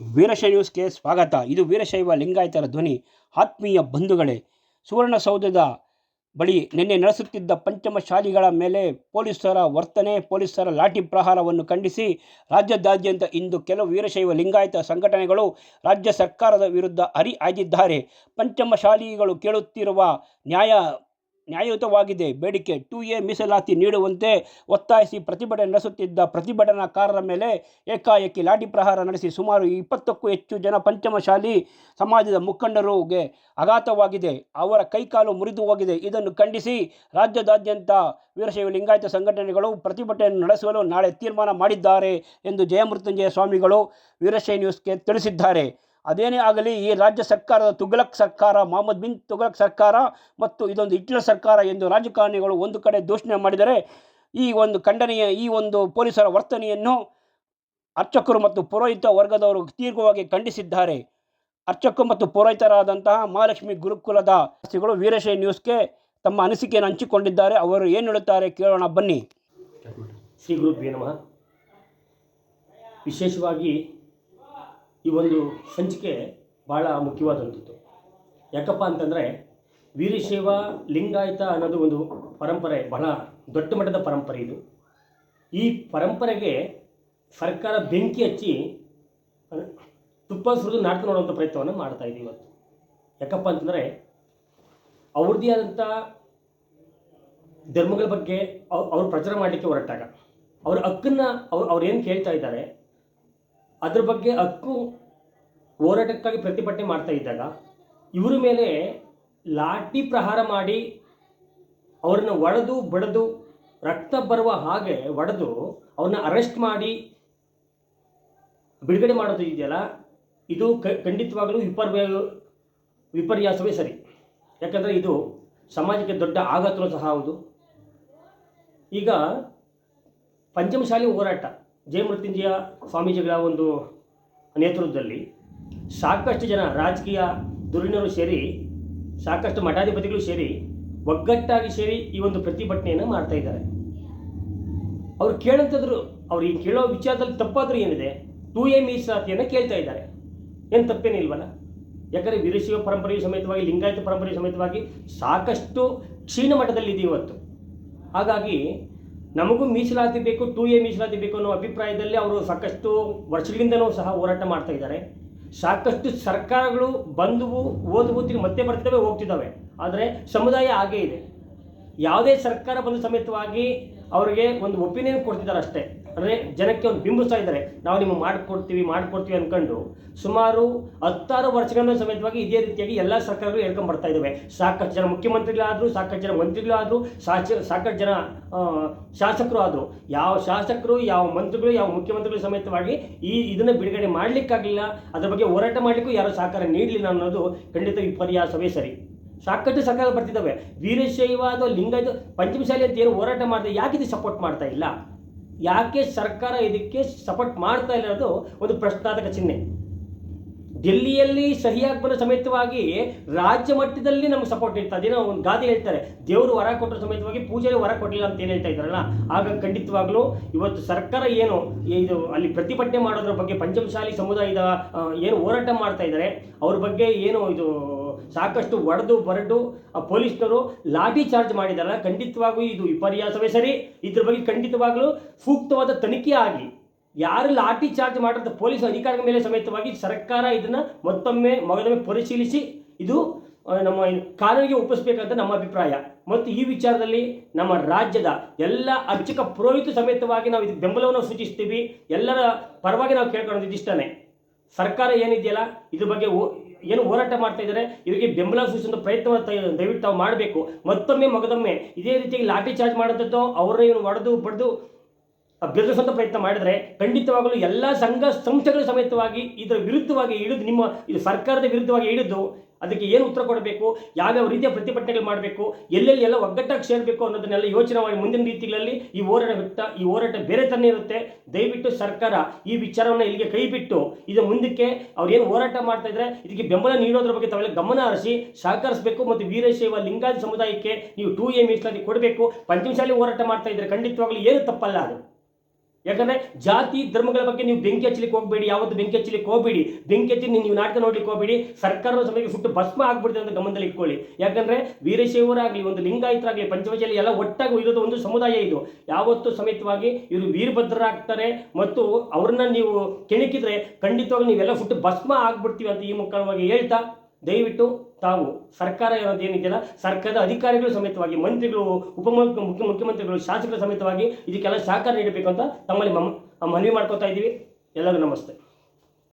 ವೀರಶೈವ ಸ್ವಾಗತ. ಇದು ವೀರಶೈವ ಲಿಂಗಾಯತರ ಧ್ವನಿ. ಆತ್ಮೀಯ ಬಂಧುಗಳೇ, ಸುವರ್ಣಸೌಧದ ಬಳಿ ನಿನ್ನೆ ನಡೆಸುತ್ತಿದ್ದ ಪಂಚಮಶಾಲಿಗಳ ಮೇಲೆ ಪೊಲೀಸರ ವರ್ತನೆ, ಪೊಲೀಸರ ಲಾಠಿ ಪ್ರಹಾರವನ್ನು ಖಂಡಿಸಿ ರಾಜ್ಯದಾದ್ಯಂತ ಇಂದು ಕೆಲವು ವೀರಶೈವ ಲಿಂಗಾಯತ ಸಂಘಟನೆಗಳು ರಾಜ್ಯ ಸರ್ಕಾರದ ವಿರುದ್ಧ ಹರಿಹಾಯ್ದಿದ್ದಾರೆ ಪಂಚಮಶಾಲಿಗಳು ಕೇಳುತ್ತಿರುವ ನ್ಯಾಯ ನ್ಯಾಯಯುತವಾಗಿದೆ. ಬೇಡಿಕೆ ಟು ಎ ಮೀಸಲಾತಿ ನೀಡುವಂತೆ ಒತ್ತಾಯಿಸಿ ಪ್ರತಿಭಟನೆ ನಡೆಸುತ್ತಿದ್ದ ಪ್ರತಿಭಟನಾಕಾರರ ಮೇಲೆ ಏಕಾಏಕಿ ಲಾಠಿ ಪ್ರಹಾರ ನಡೆಸಿ ಸುಮಾರು ಇಪ್ಪತ್ತಕ್ಕೂ ಹೆಚ್ಚು ಜನ ಪಂಚಮಶಾಲಿ ಸಮಾಜದ ಮುಖಂಡರಿಗೆ ಆಘಾತವಾಗಿದೆ. ಅವರ ಕೈಕಾಲು ಮುರಿದು ಹೋಗಿದೆ. ಇದನ್ನು ಖಂಡಿಸಿ ರಾಜ್ಯದಾದ್ಯಂತ ವೀರಶೈವ ಲಿಂಗಾಯತ ಸಂಘಟನೆಗಳು ಪ್ರತಿಭಟನೆ ನಡೆಸಲು ನಾಳೆ ತೀರ್ಮಾನ ಮಾಡಿದ್ದಾರೆ ಎಂದು ಜಯಮೃತ್ಯುಂಜಯ ಸ್ವಾಮಿಗಳು ವೀರಶೈವ ನ್ಯೂಸ್ಗೆ ತಿಳಿಸಿದ್ದಾರೆ. ಅದೇನೇ ಆಗಲಿ ಈ ರಾಜ್ಯ ಸರ್ಕಾರದ ತುಘಲಕ್ ಸರ್ಕಾರ, ಮೊಹಮ್ಮದ್ ಬಿನ್ ತುಘಲಕ್ ಸರ್ಕಾರ ಮತ್ತು ಇದೊಂದು ಹಿಟ್ಲರ್ ಸರ್ಕಾರ ಎಂದು ರಾಜಕಾರಣಿಗಳು ಒಂದು ಕಡೆ ದೂಷಣೆ ಮಾಡಿದರೆ, ಈ ಒಂದು ಖಂಡನೆಯ, ಈ ಒಂದು ಪೊಲೀಸರ ವರ್ತನೆಯನ್ನು ಅರ್ಚಕರು ಮತ್ತು ಪುರೋಹಿತ ವರ್ಗದವರು ತೀವ್ರವಾಗಿ ಖಂಡಿಸಿದ್ದಾರೆ. ಅರ್ಚಕರು ಮತ್ತು ಪುರೋಹಿತರಾದಂತಹ ಮಹಾಲಕ್ಷ್ಮಿ ಗುರುಕುಲದ ಶ್ರೀಗಳು ವೀರಶೈ ನ್ಯೂಸ್ಗೆ ತಮ್ಮ ಅನಿಸಿಕೆಯನ್ನು ಹಂಚಿಕೊಂಡಿದ್ದಾರೆ. ಅವರು ಏನು ಹೇಳುತ್ತಾರೆ ಕೇಳೋಣ, ಬನ್ನಿ. ಶ್ರೀ ಗುರು ನಮಃ. ವಿಶೇಷವಾಗಿ ಈ ಒಂದು ಸಂಚಿಕೆ ಭಾಳ ಮುಖ್ಯವಾದಂಥದ್ದು. ಯಾಕಪ್ಪ ಅಂತಂದರೆ ವೀರಶೈವ, ಲಿಂಗಾಯತ ಅನ್ನೋದು ಒಂದು ಪರಂಪರೆ, ಬಹಳ ದೊಡ್ಡ ಮಟ್ಟದ ಪರಂಪರೆ ಇದು. ಈ ಪರಂಪರೆಗೆ ಸರ್ಕಾರ ಬೆಂಕಿ ಹಚ್ಚಿ ತುಪ್ಪ ಸುರಿದು ನಾಟಕ ನೋಡುವಂಥ ಪ್ರಯತ್ನವನ್ನು ಮಾಡ್ತಾ ಇದೆ ಇವತ್ತು. ಯಾಕಪ್ಪ ಅಂತಂದರೆ ಅವ್ರದ್ದೇ ಆದಂಥ ಧರ್ಮಗಳ ಬಗ್ಗೆ ಅವ್- ಅವ್ರು ಪ್ರಚಾರ ಮಾಡಲಿಕ್ಕೆ ಹೊರಟಾಗ. ಅವ್ರ ಹಕ್ಕನ್ನು ಅವ್ರು ಅವ್ರು ಏನು ಕೇಳ್ತಾ ಇದ್ದಾರೆ ಅದ್ರ ಬಗ್ಗೆ ಹಕ್ಕು ಹೋರಾಟಕ್ಕಾಗಿ ಪ್ರತಿಭಟನೆ ಮಾಡ್ತಾ ಇದ್ದಾಗ ಇವರ ಮೇಲೆ ಲಾಠಿ ಪ್ರಹಾರ ಮಾಡಿ ಅವ್ರನ್ನ ಒಡೆದು ಬಡದು ರಕ್ತ ಬರುವ ಹಾಗೆ ಒಡೆದು ಅವ್ರನ್ನ ಅರೆಸ್ಟ್ ಮಾಡಿ ಬಿಡುಗಡೆ ಮಾಡೋದು ಇದೆಯಲ್ಲ, ಇದು ಖಂಡಿತವಾಗಲೂ ವಿಪರ್ಯ ವಿಪರ್ಯಾಸವೇ ಸರಿ. ಯಾಕಂದರೆ ಇದು ಸಮಾಜಕ್ಕೆ ದೊಡ್ಡ ಆಘಾತವೂ ಸಹ ಹೌದು. ಈಗ ಪಂಚಮಶಾಲಿ ಹೋರಾಟ. ಜಯಮೃತ್ಯುಂಜಯ ಸ್ವಾಮೀಜಿಗಳ ಒಂದು ನೇತೃತ್ವದಲ್ಲಿ ಸಾಕಷ್ಟು ಜನ ರಾಜಕೀಯ ಧುರೀಣರು ಸೇರಿ, ಸಾಕಷ್ಟು ಮಠಾಧಿಪತಿಗಳು ಸೇರಿ ಒಗ್ಗಟ್ಟಾಗಿ ಸೇರಿ ಈ ಒಂದು ಪ್ರತಿಭಟನೆಯನ್ನು ಮಾಡ್ತಾ ಇದ್ದಾರೆ. ಅವ್ರು ಕೇಳಂತದ್ರು, ಅವ್ರು ಈ ಕೇಳೋ ವಿಚಾರದಲ್ಲಿ ತಪ್ಪಾದರೂ ಏನಿದೆ ಟೂ ಎ ಮೀಸಲಾತಿಯನ್ನು ಕೇಳ್ತಾ ಇದ್ದಾರೆ. ಏನು ತಪ್ಪೇನಿಲ್ವಲ್ಲ ಯಾಕಂದರೆ ವೀರಶೈವ ಪರಂಪರೆಯು ಸಮೇತವಾಗಿ, ಲಿಂಗಾಯತ ಪರಂಪರೆಯು ಸಮೇತವಾಗಿ ಸಾಕಷ್ಟು ಕ್ಷೀಣ ಮಟ್ಟದಲ್ಲಿದೆ ಇವತ್ತು. ಹಾಗಾಗಿ ನಮಗೂ ಮೀಸಲಾತಿ ಬೇಕು ಟೂ ಎ ಮೀಸಲಾತಿ ಬೇಕು ಅನ್ನೋ ಅಭಿಪ್ರಾಯದಲ್ಲಿ ಅವರು ಸಾಕಷ್ಟು ವರ್ಷಗಳಿಂದನೂ ಸಹ ಹೋರಾಟ ಮಾಡ್ತಾ ಇದ್ದಾರೆ. ಸಾಕಷ್ಟು ಸರ್ಕಾರಗಳು ಬಂದು ಓದುವು, ತಿರುಗಿ ಮತ್ತೆ ಬರ್ತಿದ್ದಾವೆ ಹೋಗ್ತಿದ್ದಾವೆ. ಆದರೆ ಸಮುದಾಯ ಹಾಗೇ ಇದೆ. ಯಾವುದೇ ಸರ್ಕಾರ ಬಂದ ಸಮೇತವಾಗಿ ಅವರಿಗೆ ಒಂದು ಒಪಿನಿಯನ್ ಕೊಡ್ತಿದ್ದಾರೆ ಅಷ್ಟೇ. ಅಂದರೆ ಜನಕ್ಕೆ ಒಂದು ಬಿಂಬಿಸ್ತಾ ಇದ್ದಾರೆ. ನಾವು ನಿಮಗೆ ಮಾಡಿಕೊಡ್ತೀವಿ ಮಾಡಿಕೊಡ್ತೀವಿ ಅಂದ್ಕೊಂಡು ಸುಮಾರು ಹತ್ತಾರು ವರ್ಷಗಳಿಂದ ಸಮೇತವಾಗಿ ಇದೇ ರೀತಿಯಾಗಿ ಎಲ್ಲ ಸರ್ಕಾರಗಳು ಹೇಳ್ಕೊಂಡು ಬರ್ತಾ ಇದ್ದಾವೆ ಸಾಕಷ್ಟು ಜನ ಮುಖ್ಯಮಂತ್ರಿಗಳಾದರೂ, ಸಾಕಷ್ಟು ಜನ ಮಂತ್ರಿಗಳಾದರೂ, ಸಾಚ, ಸಾಕಷ್ಟು ಜನ ಶಾಸಕರು ಆದರು. ಯಾವ ಶಾಸಕರು, ಯಾವ ಮಂತ್ರಿಗಳು, ಯಾವ ಮುಖ್ಯಮಂತ್ರಿಗಳು ಸಮೇತವಾಗಿ ಈ ಇದನ್ನು ಬಿಡುಗಡೆ ಮಾಡಲಿಕ್ಕಾಗಲಿಲ್ಲ. ಅದರ ಬಗ್ಗೆ ಹೋರಾಟ ಮಾಡಲಿಕ್ಕೂ ಯಾರೂ ಸಹಕಾರ ನೀಡಲಿಲ್ಲ ಅನ್ನೋದು ಖಂಡಿತ ವಿಪರ್ಯಾಸವೇ ಸರಿ. ಸಾಕಷ್ಟು ಸರ್ಕಾರ ಬರ್ತಿದ್ದಾವೆ. ವೀರಶೈವ ಅಥವಾ ಲಿಂಗಾಯತ ಪಂಚಮಶಾಲಿ ಅಂತ ಏನು ಹೋರಾಟ ಮಾಡ್ತಾ ಯಾಕೆ ಇದು ಸಪೋರ್ಟ್ ಮಾಡ್ತಾ ಇಲ್ಲ? ಯಾಕೆ ಸರ್ಕಾರ ಇದಕ್ಕೆ ಸಪೋರ್ಟ್ ಮಾಡ್ತಾ ಇಲ್ಲ ಅನ್ನೋದು ಒಂದು ಪ್ರಶ್ನಾರ್ಥಕ ಚಿಹ್ನೆ. ಡೆಲ್ಲಿಯಲ್ಲಿ ಸರಿಯಾಗಿ ಬರೋ ಸಮೇತವಾಗಿ ರಾಜ್ಯ ಮಟ್ಟದಲ್ಲಿ ನಮ್ಗೆ ಸಪೋರ್ಟ್ ಇರ್ತದೆ ಅದೇನೋ ಒಂದು ಗಾದೆ ಹೇಳ್ತಾರೆ. ದೇವರು ವರ ಕೊಟ್ಟರು ಸಮೇತವಾಗಿ ಪೂಜೆಗೆ ವರ ಕೊಟ್ಟಿಲ್ಲ ಅಂತ ಏನು ಹೇಳ್ತಾ ಇದ್ದಾರಲ್ಲ? ಆಗ ಖಂಡಿತವಾಗ್ಲೂ ಇವತ್ತು ಸರ್ಕಾರ ಏನು ಇದು ಅಲ್ಲಿ ಪ್ರತಿಭಟನೆ ಮಾಡೋದ್ರ ಬಗ್ಗೆ ಪಂಚಮಶಾಲಿ ಸಮುದಾಯದ ಏನು ಹೋರಾಟ ಮಾಡ್ತಾ ಇದ್ದಾರೆ. ಅವ್ರ ಬಗ್ಗೆ ಏನು ಇದು ಸಾಕಷ್ಟು ಒಡೆದು ಬರಡು ಪೊಲೀಸ್ನವರು ಲಾಠಿ ಚಾರ್ಜ್ ಮಾಡಿದಾರಲ್ಲ ಖಂಡಿತವಾಗೂ ಇದು ವಿಪರ್ಯಾಸವೇ ಸರಿ. ಇದ್ರ ಬಗ್ಗೆ ಖಂಡಿತವಾಗ್ಲೂ ಸೂಕ್ತವಾದ ತನಿಖೆ ಆಗಿ ಯಾರು ಲಾಠಿ ಚಾರ್ಜ್ ಮಾಡಿದ ಪೊಲೀಸ್ ಅಧಿಕಾರಿಗಳ ಮೇಲೆ ಸಮೇತವಾಗಿ ಸರ್ಕಾರ ಇದನ್ನ ಮತ್ತೊಮ್ಮೆ ಮಗದೊಮ್ಮೆ ಪರಿಶೀಲಿಸಿ ಇದು ನಮ್ಮ ಕಾನೂನಿಗೆ ಒಪ್ಪಿಸಬೇಕಂತ ನಮ್ಮ ಅಭಿಪ್ರಾಯ. ಮತ್ತು ಈ ವಿಚಾರದಲ್ಲಿ ನಮ್ಮ ರಾಜ್ಯದ ಎಲ್ಲ ಅರ್ಚಕ ಪುರೋಹಿತ ಸಮೇತವಾಗಿ ನಾವು ಇದಕ್ಕೆ ಬೆಂಬಲವನ್ನು ಸೂಚಿಸ್ತೀವಿ. ಎಲ್ಲರ ಪರವಾಗಿ ನಾವು ಕೇಳ್ಕೊಳ್ಳೋದು ಇದಿಷ್ಟೇ ಸರ್ಕಾರ ಏನಿದೆಯಲ್ಲ, ಇದ್ರ ಬಗ್ಗೆ ಏನು ಹೋರಾಟ ಮಾಡ್ತಾ ಇದ್ದಾರೆ, ಇವರಿಗೆ ಬೆಂಬಲ ಸೂಚಿಸುವಂಥ ಪ್ರಯತ್ನವನ್ನು ತ- ದಯವಿಟ್ಟು ತಾವು ಮಾಡಬೇಕು. ಮತ್ತೊಮ್ಮೆ, ಮಗದೊಮ್ಮೆ ಇದೇ ರೀತಿಯಾಗಿ ಲಾಠಿ ಚಾರ್ಜ್ ಮಾಡೋದಂತೋ ಅವರನ್ನ ಇವನು ಹೊಡೆದು ಬಡ್ದು ಬೆದರಿಸುವಂಥ ಪ್ರಯತ್ನ ಮಾಡಿದರೆ ಖಂಡಿತವಾಗಲೂ ಎಲ್ಲ ಸಂಘ ಸಂಸ್ಥೆಗಳ ಸಮೇತವಾಗಿ ಇದರ ವಿರುದ್ಧವಾಗಿ ಹಿಡಿದು ನಿಮ್ಮ ಇದು ಸರ್ಕಾರದ ವಿರುದ್ಧವಾಗಿ ಹಿಡಿದು ಅದಕ್ಕೆ ಏನು ಉತ್ತರ ಕೊಡಬೇಕು, ಯಾವ್ಯಾವ ರೀತಿಯ ಪ್ರತಿಭಟನೆಗಳು ಮಾಡಬೇಕು, ಎಲ್ಲೆಲ್ಲಿ ಎಲ್ಲ ಒಗ್ಗಟ್ಟಾಗಿ ಸೇರಬೇಕು ಅನ್ನೋದನ್ನೆಲ್ಲ ಯೋಚನೆ ಮುಂದಿನ ರೀತಿಗಳಲ್ಲಿ ಈ ಹೋರಾಟ ವ್ಯಕ್ತ, ಈ ಹೋರಾಟ ಬೇರೆ ತನ್ನೇ ಇರುತ್ತೆ. ದಯವಿಟ್ಟು ಸರ್ಕಾರ ಈ ವಿಚಾರವನ್ನು ಇಲ್ಲಿಗೆ ಕೈ ಬಿಟ್ಟು ಇದು ಮುಂದಕ್ಕೆ ಅವ್ರು ಏನು ಹೋರಾಟ ಮಾಡ್ತಾ ಇದ್ದಾರೆ ಇದಕ್ಕೆ ಬೆಂಬಲ ನೀಡೋದ್ರ ಬಗ್ಗೆ ತಾವೆಲ್ಲ ಗಮನ ಹರಿಸಿ ಸಹಕರಿಸಬೇಕು ಮತ್ತು ವೀರಶೈವ ಲಿಂಗಾಯತ ಸಮುದಾಯಕ್ಕೆ ನೀವು ಟೂ ಎ ಮೀಸಲಾತಿ ಕೊಡಬೇಕು. ಪಂಚಮಶಾಲಿ ಹೋರಾಟ ಮಾಡ್ತಾ ಇದ್ದಾರೆ ಖಂಡಿತವಾಗ್ಲೂ ಏನು ತಪ್ಪಲ್ಲ ಅದು. ಯಾಕಂದ್ರೆ ಜಾತಿ ಧರ್ಮಗಳ ಬಗ್ಗೆ ನೀವು ಬೆಂಕಿ ಹಚ್ಚಲಿಕ್ಕೆ ಹೋಗಬೇಡಿ, ಯಾವತ್ತು ಬೆಂಕಿ ಹಚ್ಚಲಿಕ್ಕೆ ಹೋಗಬೇಡಿ. ಬೆಂಕಿ ಹಚ್ಚಿ ನೀವು ನಾಟಕ ನೋಡ್ಲಿಕ್ಕೆ ಹೋಗಬೇಡಿ. ಸರ್ಕಾರದ ಸಮಯಕ್ಕೆ ಸುಟ್ಟು ಭಸ್ಮ ಆಗ್ಬಿಡ್ತದೆ ಅಂತ ಗಮನದಲ್ಲಿ ಇಟ್ಕೊಳ್ಳಿ. ಯಾಕಂದ್ರೆ ವೀರಶೈವರಾಗಲಿ, ಒಂದು ಲಿಂಗಾಯತರಾಗಲಿ ಪಂಚವಚಲಿ ಎಲ್ಲ ಒಟ್ಟಾಗಿ ಇರೋದು ಒಂದು ಸಮುದಾಯ ಇದು. ಯಾವತ್ತು ಸಮೇತವಾಗಿ ಇವರು ವೀರಭದ್ರರಾಗ್ತಾರೆ ಮತ್ತು ಅವ್ರನ್ನ ನೀವು ಕೆಣಕಿದ್ರೆ ಖಂಡಿತವಾಗಿ ನೀವೆಲ್ಲ ಸುಟ್ಟು ಭಸ್ಮ ಆಗ್ಬಿಡ್ತೀವಿ ಅಂತ ಈ ಮುಖವಾಗಿ ಹೇಳ್ತಾ ದಯವಿಟ್ಟು ತಾವು ಸರ್ಕಾರ ಏನಿದೆಯಲ್ಲ, ಸರ್ಕಾರದ ಅಧಿಕಾರಿಗಳು ಸಮೇತವಾಗಿ, ಮಂತ್ರಿಗಳು, ಉಪ ಮುಖ್ಯ, ಮುಖ್ಯಮಂತ್ರಿಗಳು, ಶಾಸಕರ ಸಮೇತವಾಗಿ ಇದಕ್ಕೆಲ್ಲ ಸಹಕಾರ ನೀಡಬೇಕು ಅಂತ ತಮ್ಮಲ್ಲಿ ಮಮ್- ಮನವಿ ಮಾಡ್ಕೋತಾ ಇದ್ದೀವಿ. ಎಲ್ಲರಿಗೂ ನಮಸ್ತೆ.